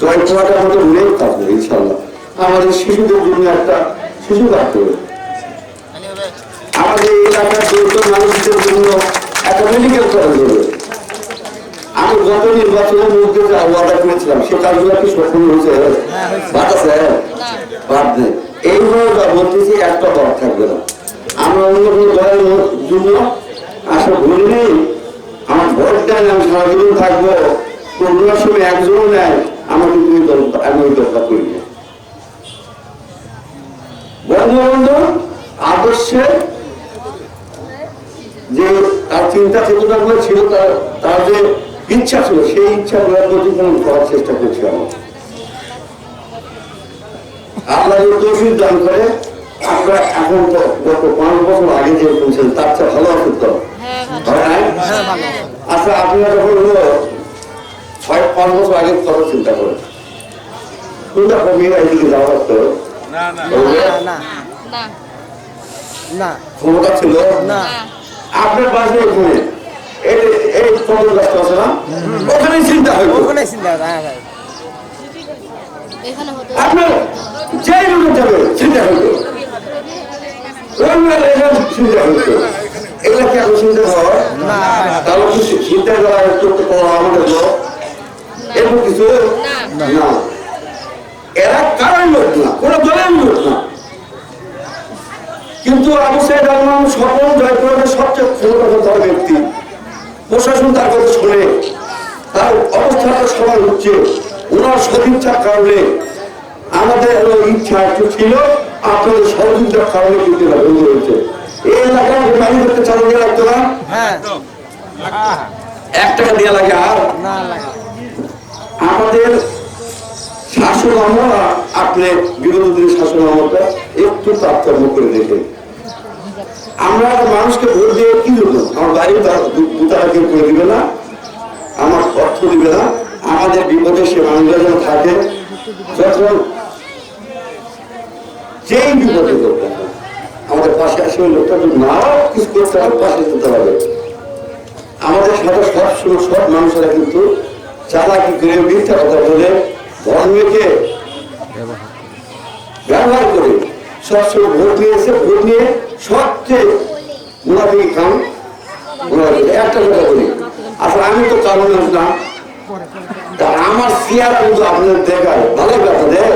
জয় পোহাটা আমাদের উড়েও থাকবে ইনশাল্লাহ আমাদের শিশুদের জন্য একটা শিশু থাকতে হবে। আমাদের এলাকার দরিদ্র মানুষদের জন্য একটা মেডিকেল কলেজ হবে। আমি গত নির্বাচনের মধ্যে যে ওয়াদা করেছিলাম সে কাজগুলো কি সফল হয়েছে? বাদ আছে বাদ নেই। এইভাবে যা বলতেছি, একটা বাদ থাকবে না। আমরা অন্য কোনো দলের জন্য আসলে ভুল নেই। আমার ভোট দেন আমি সারা থাকব। করোনার সময় একজনও নেয় আমাকে দুই দল আমি ওই দলটা করি না। বঙ্গবন্ধু আদর্শে যে তার চিন্তা ছিল তার তার যে ইচ্ছা ছিল সেই প্রতিফলন করার চেষ্টা করছি আমরা আল্লাহ যদি দান করে আমরা এখন গত পাঁচ বছর আগে যে বলছেন তার চেয়ে ভালো আছে তো? আচ্ছা আপনারা যখন বছর আগে কথা চিন্তা করেন কোনটা কমিয়ে এদিকে যাওয়া লাগতো না না। না না। না। ক্ষমতা ছিল? না। আপনার বাসে ওখানে এই এই কদম গাছটা আছে না? ওখানে চিন্তা হইতো ওখানে চিন্তা হ্যাঁ ভাই এখানে হতো। আপনার যেই লোক যাবে চিন্তা হইতো চিন্তা হইতো এগুলা কি এখন চিন্তা হয় তাহলে চিন্তা করা আমাদের এরকম কিছু? না। না। এরা কারণ লোক না কোনো দলের লোক না। কিন্তু আবু সাইদ আলম সকল জয়পুরের সবচেয়ে ক্ষমতাধর ব্যক্তি। প্রশাসন তার কথা শোনে। তার অবস্থাটা সবার হচ্ছে ওনার সদিচ্ছার কারণে আমাদের ইচ্ছা একটু ছিল আপনাদের সহযোগিতার কারণে কিন্তু বন্ধ হয়েছে এই এলাকায় বাড়ি করতে চালু দিয়ে রাখতো না হ্যাঁ। এক টাকা দেওয়া লাগে আর? না লাগে আমাদের শাসন আমরা আপনি বিগত শাসন আমলটা একটু তারতম্য করে দেখে আমরা মানুষকে ভোট দিয়ে কি দেবো আমার বাড়ি দুটারা কেউ করে দিবে না, আমার অর্থ দিবে না, আমাদের বিপদে সে মানুষরা যেন থাকে, যখন যেই বিপদে আমাদের পাশে আসে ওই লোকটা নাও কিছু করতে হবে, পাশে যেতে হবে। আমাদের সাথে সব সব মানুষেরা কিন্তু চালাকি করে মিথ্যা কথা বলে ধর্মকে ব্যবহার করে সবসময় ভোট নিয়েছে ভোট নিয়ে সবচেয়ে মুনাফিক কাম একটা কথা বলি, আসলে আমি তো কারণ না। আমার চেয়ার কিন্তু আপনাদের দেখায় ভালো কথা দেয়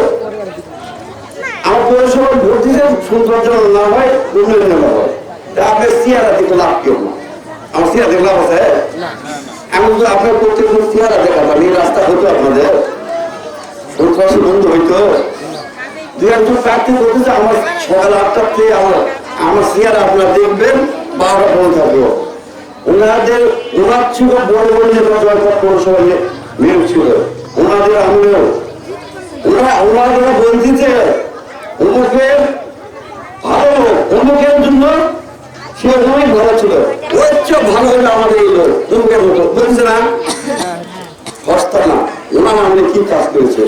আমার পৌরসভা ভোট দিতে সৌন্দর্য না হয়, উন্নয়ন না হয়। আপনার চেয়ারা দিতে লাভ কেউ না? আমার চেয়ারা দেখে লাভ আমি তো আপনার প্রত্যেক চেহারা দেখাতাম এই রাস্তা হতো আপনাদের। সন্ত্রাসী বন্ধ হইতো। দুই একজন প্রার্থী বলতেছে, আমার সকাল আটটার থেকে আমার আমার চেহারা আপনারা দেখবেন, বারোটা পর্যন্ত থাকব। ওনাদের ওনার ছিল বড় বড় ছিল। ওনাদের আমলেও ওনারা ভালো জন্য সে অনেক ভালো ছিল। ওর ভালো হলো আমাদের এই লোক অমুকের মতো বলছে না? সস্তা না। ওনার আমলে কি কাজ করেছে?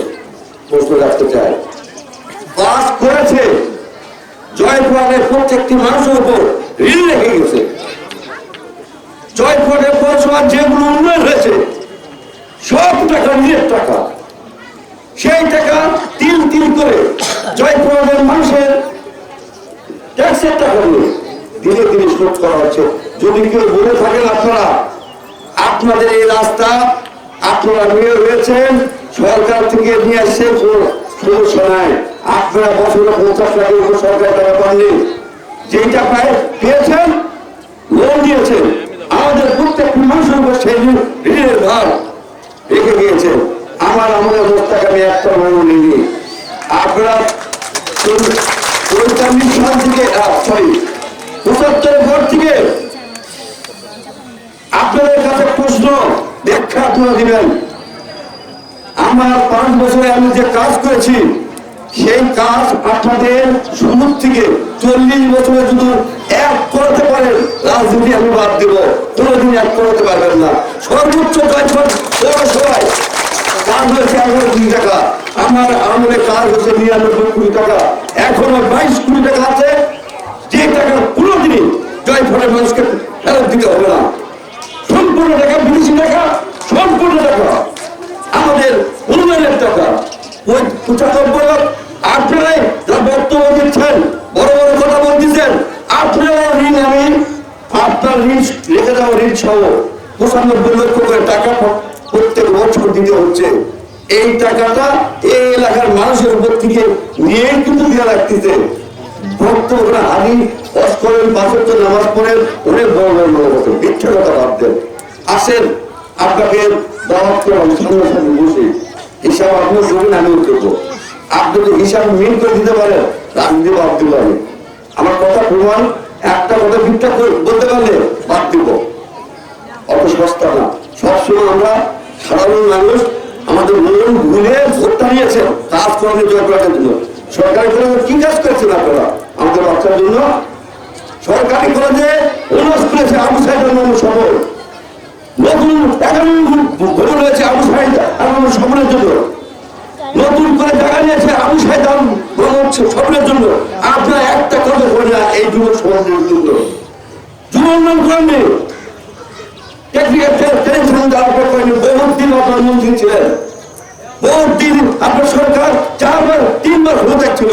প্রশ্ন রাখতে চাই। কাজ করেছে। জয়পুরের প্রত্যেকটি মানুষের উপর ঋণ রেখে গেছে। জয়পুরের পৌরসভার যেগুলো উন্নয়ন হয়েছে, সব টাকা, নিজের টাকা। সেই টাকা তিল তিল করে জয়পুরের মানুষের ট্যাক্সের টাকা নিয়ে ধীরে ধীরে শোধ করা হচ্ছে যদি কেউ বলে থাকেন আপনারা, আপনাদের এই রাস্তা, আপনারা নিয়ে রয়েছেন সরকার থেকে নিয়ে আসছে আপনারা বছরে পঞ্চাশ লাখের উপর সরকার টাকা পাননি। যেইটা পায় পেয়েছেন লোন দিয়েছেন। আমাদের প্রত্যেকটি মানুষের উপর সেই ঋণের ভার রেখে গিয়েছেন আমার আমাদের অবস্থাকে আমি একটা নিইনি। আপনারা সরি পঁচাত্তরের পর থেকে আপনাদের কাছে প্রশ্ন, ব্যাখ্যা আপনারা দিবেন। আমার পাঁচ বছরে আমি যে কাজ করেছি, সেই কাজ আপনাদের শুরু থেকে চল্লিশ বছরে যদি এক করতে পারেন, রাজনীতি আমি বাদ দেব। কোনোদিন এক করতে পারবেন না। সর্বোচ্চ পৌরসভায় কাজ হয়েছে এগারো কোটি টাকা। আমার আমলে কাজ হচ্ছে নিরানব্বই কোটি টাকা। এখনও বাইশ কোটি টাকা আছে। যে টাকা কোনোদিনই জয়ফলের মানুষকে ফেরত দিতে হবে না। সম্পূর্ণ টাকা, বিদেশি টাকা, সম্পূর্ণ টাকা। আমাদের উন্নয়নের টাকা। ওই পঁচানব্বই আপনারাই যা বক্তব্য দিচ্ছেন, বড় বড় কথা বলতেছেন, আপনারা ঋণ, আমি আপনার ঋণ রেখে ঋণ সহ পঁচানব্বই লক্ষ করে টাকা প্রত্যেক বছর দিতে হচ্ছে। এই টাকাটা এই এলাকার মানুষের উপর থেকে নিয়ে কিন্তু দেওয়া ভক্ত ওরা হানি অস করেন পাঁচক নামাজ পড়েন অনেক বড় বড় লোক আছে মিথ্যা কথা ভাবতেন আসেন, আপনাকে দাওয়াত করলাম সামনে বসে। হিসাব আপনি দেবেন আমিও দেবো আপনি যদি হিসাব মিল করে দিতে পারেন রাজনীতি বাদ দিব আমি। আমার কথা প্রমাণ, একটা কথা মিথ্যা বলতে পারলে বাদ দিব। অত সস্তা না। সবসময় আমরা সাধারণ মানুষ, আমাদের মন ভুলে ভোটটা নিয়েছে কাজ কর্মে জয় করার জন্য। সরকারি কলেজে কি কাজ করেছেন আপনারা? আমাদের বাচ্চার জন্য সরকারি কলেজে অনুরোধ করেছে আবু সাহেবের নাম সফল। নতুন একাডেমি ভবন হয়েছে আবু সাহেব আমার সফলের জন্য। নতুন করে জায়গা নিয়েছে আবু সাহেব সফলের জন্য। আপনারা একটা কথা বলে না, এই যুবক সমাজের জন্য। যুব উন্নয়ন করেননি টেকনিক্যাল টেনশন দেওয়ার পর করেনি, বহুত দিন ছিলেন। বহুত দিন আপনার সরকার চারবার, তিনবার হয়ে যাচ্ছিল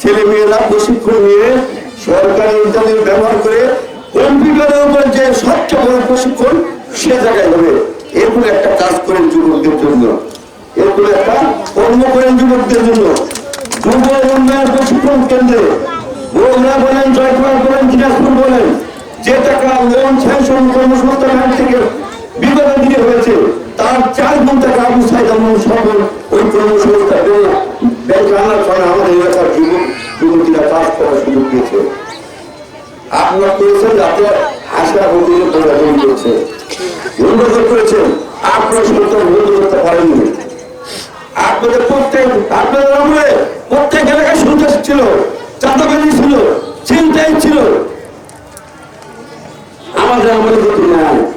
ছেলে মেয়েরা প্রশিক্ষণ নিয়ে সরকারি ইন্টারনেট ব্যবহার করে কম্পিউটারের উপর যে সবচেয়ে বড় প্রশিক্ষণ, সে জায়গায় হবে। এরকম একটা কাজ করেন যুবকদের জন্য। এরকম একটা কর্ম করেন যুবকদের জন্য। যুব উন্নয়ন প্রশিক্ষণ কেন্দ্রে বগুড়া বলেন, জয়পুরহাট বলেন, দিনাজপুর বলেন, যে টাকা লোন স্যাংশন কর্মসংস্থান থেকে বিগত দিনে হয়েছে তার চার গুণ টাকা আবু সাইদ আমার সকল ওই কর্মসংস্থা ব্যাংক আনার ফলে আমাদের এলাকার যুবক যুবতীরা কাজ করার সুযোগ পেয়েছে। আপনারা করেছেন যাতে আশা বন্ধুদের দৌড়াদৌড়ি করেছে। করেছেন। আপনারা করতে পারেননি। আপনাদের প্রত্যেক, আপনাদের আমলে প্রত্যেক এলাকায় সন্ত্রাস ছিল চাঁদাবাজি ছিল চিন্তাই ছিল। আমাদের নাই।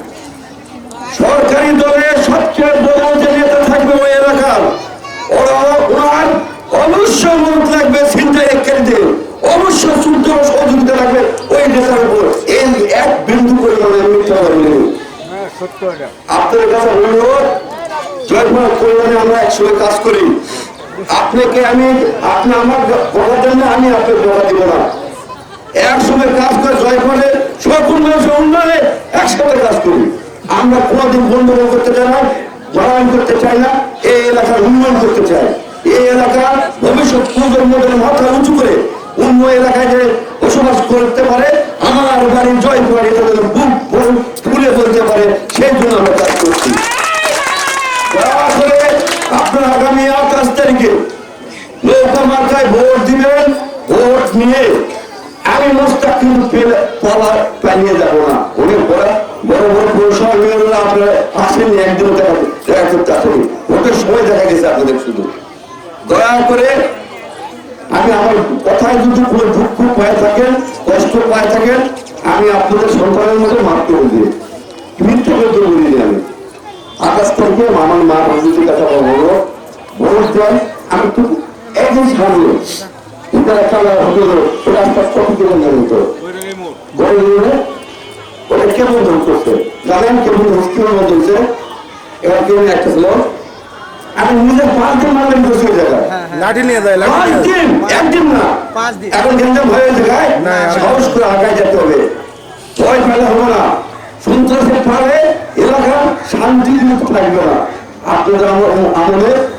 সরকারি দলের সবচেয়ে বড় যে নেতা থাকবে ওই এলাকার ওরা ওনার অবশ্য মত লাগবে ছিনতাইকারীদের অবশ্য শুদ্ধ সহযোগিতা লাগবে ওই নেতার উপর। এই এক বিন্দু করে মানে মিথ্যা কথা বলিনি আপনাদের কাছে অনুরোধ জয়পুর কল্যাণে আমরা একসঙ্গে কাজ করি। আপনাকে আমি আপনি আমার জন্য আমি আপনাকে বলা দিব না। একসঙ্গে কাজ করে জয়পুরে সকল মানুষের উন্নয়নে একসাথে কাজ করি। আমরা কোনোদিন বন্ধন করতে চাই না জড়ায়ন করতে চাই না এই এলাকার উন্নয়ন করতে চাই। এই এলাকার ভবিষ্যৎ প্রজন্মদের মাথা উঁচু করে অন্য এলাকায় যে বসবাস করতে পারে, আমার বাড়ি জয়পুর এটা যেন বুক তুলে বলতে পারে, সেই জন্য আমরা কাজ করছি। আপনার আগামী আঠাশ তারিখে নৌকা মার্কায় ভোট দিবেন, ভোট নিয়ে আমি মোস্তাক কিন্তু পালিয়ে যাব না। অনেক বড় বড় বড় পৌরসভা আপনারা আসেনি একদিনও দেখা দেখা করতে আসেনি ভোটের সময় দেখা গেছে আপনাদের শুধু দয়া করে আমি আপনাদের সন্তানের মতো মাফ করে দিই করতে বলিনি আমি আকাশ থেকে আমার মা বান্ধবীর কথা বলব ভোট দেন আমি তো একদিন সামনে একটা হোটেল রাস্তা কত কিলোমিটার মতো বড় দিনে ওটা কেমন ধান করছে জানেন কেমন বলছে এবার কেমন একটা ছিল আমি নিজে পাঁচ দিন মারলেন করছি ওই জায়গায় লাঠি নিয়ে যায় পাঁচ দিন একদিন না। পাঁচ দিন। এখন গেঞ্জাম হয়ে দেখায় সাহস করে আগায় যেতে হবে। ভয় পেলে হবে না। সন্ত্রাসের ফলে এলাকা শান্তি থাকবে না। আপনাদের আমল-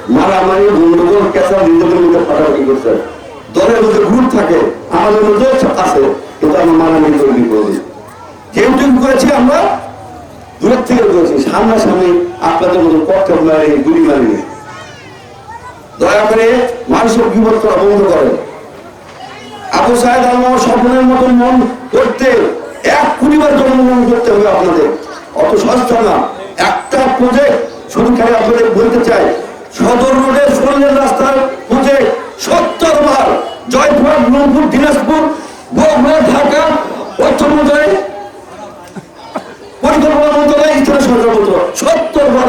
মারামারি গন্ডগোল কেঁচা নিজেদের মধ্যে ফাটাফাটি করছে। দলের মধ্যে গ্রুপ থাকে আমাদের মধ্যে আছে। কিন্তু আমরা মারামারি তৈরি করি আমরা? দূরের থেকে করেছি সামনাসামনি আপনাদের মতো পক্ষে মারি গুলি মারিনি দয়া করে মানুষের বিপদ বন্ধ করেন। আবু সাহেদ আল্লাহ স্বপ্নের মতন মন করতে, এক পরিবার জন্মগ্রহণ করতে হবে আপনাদের। অত সস্তা না। একটা প্রজেক্ট শুধু খালি আপনাদের বলতে চাই। সদর রোডে সরলেন রাস্তার খুঁজে সত্তর বার জয়পুর রংপুর দিনাজপুর বগুড়া ঢাকা অর্থ পরিকল্পনা মন্ত্রণালয় ইতিহাস সরকার মন্ত্রণালয়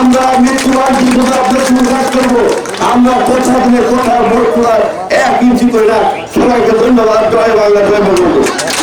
আমরা মৃত্যুবান কিন্তু আপনাদের সঙ্গে কাজ করব। আমরা কোথা দিনে কোথাও ভোট করার এক ইঞ্চি করে না। সবাইকে ধন্যবাদ। জয় বাংলা, জয় বঙ্গবন্ধু।